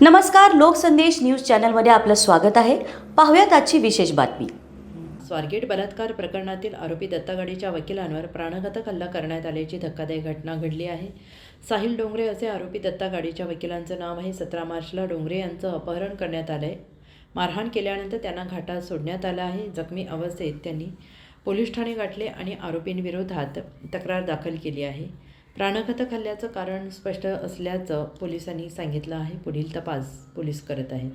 नमस्कार लोकसंदेश न्यूज चॅनलमध्ये आपलं स्वागत आहे. पाहूयात आजची विशेष बातमी. स्वारगेट बलात्कार प्रकरणातील आरोपी दत्तागाडीच्या वकिलांवर प्राणघातक हल्ला करण्यात आल्याची धक्कादायक घटना घडली आहे. साहिल डोंगरे असे आरोपी दत्तागाडीच्या वकिलांचं नाव आहे. सतरा मार्चला डोंगरे यांचं अपहरण करण्यात आलं आहे मारहाण केल्यानंतर त्यांना घाटात सोडण्यात आलं आहे. जखमी अवस्थेत त्यांनी पोलीस ठाणे गाठले आणि आरोपींविरोधात तक्रार दाखल केली आहे. प्राणघातक हल्ल्याचं कारण स्पष्ट असल्याचं पोलिसांनी सांगितलं आहे. पुढील तपास पोलीस करत आहेत.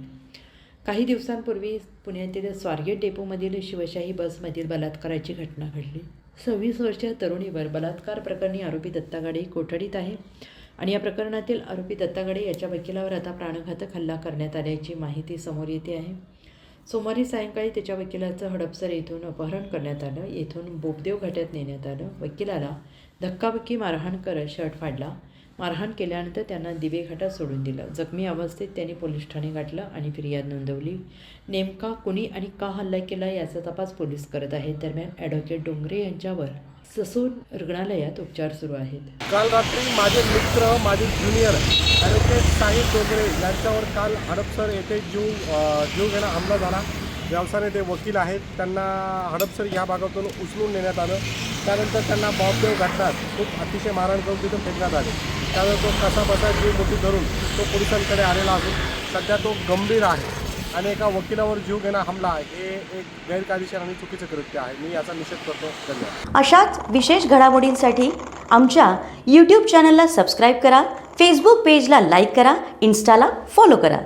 काही दिवसांपूर्वी पुण्यातील स्वारगेट डेपोमधील शिवशाही बसमधील बलात्काराची घटना घडली. सव्वीस वर्षीय तरुणीवर बलात्कार प्रकरणी आरोपी दत्तागाडे कोठडीत आहे आणि या प्रकरणातील आरोपी दत्तागाडे याच्या वकिलावर आता प्राणघातक हल्ला करण्यात आल्याची माहिती समोर येते आहे. सोमवारी सायंकाळी त्याच्या वकिलाचं हडपसर येथून अपहरण करण्यात आलं. येथून बोगदेव घाट्यात नेण्यात आलं. वकिलाला धक्काबक्की मारहाण करत शर्ट फाडला. मारहाण केल्यानंतर त्यांना दिवे घाटात सोडून दिलं. जखमी अवस्थेत त्यांनी पोलीस ठाणे गाठलं आणि फिर्याद नोंदवली. नेमका कुणी आणि का हल्ला केला याचा तपास पोलीस करत आहेत. दरम्यान ॲडव्होकेट डोंगरे यांच्यावर ससून रुग्णालयात उपचार सुरू आहेत. काल रात्री माझे मित्र माझे ज्युनियर ॲडव्होकेट साहिब डोंगरे यांच्यावर काल हडपसर येथे जीव जीव घेणा हमला झाला. व्यवसायाने ते वकील आहेत. त्यांना हडपसर ह्या भागातून उचलून नेण्यात आलं. त्यानंतर त्यांना बॉबदेव घटनात खूप अतिशय मारहाण करून तिथं फेकण्यात आले. त्यानंतर तो कसा बसा जीव मोठी धरून तो पोलिसांकडे आलेला असून सध्या तो गंभीर आहे आणि एका वकिलावर जीव घेणा हमला हे एक गैरकायदेशीर आणि चुकीचं कृत्य आहे. मी याचा निषेध करतो. धन्यवाद. अशाच विशेष घडामोडींसाठी आमच्या यूट्यूब चॅनलला सबस्क्राईब करा. फेसबुक पेजला लाईक करा. इन्स्टाला फॉलो करा.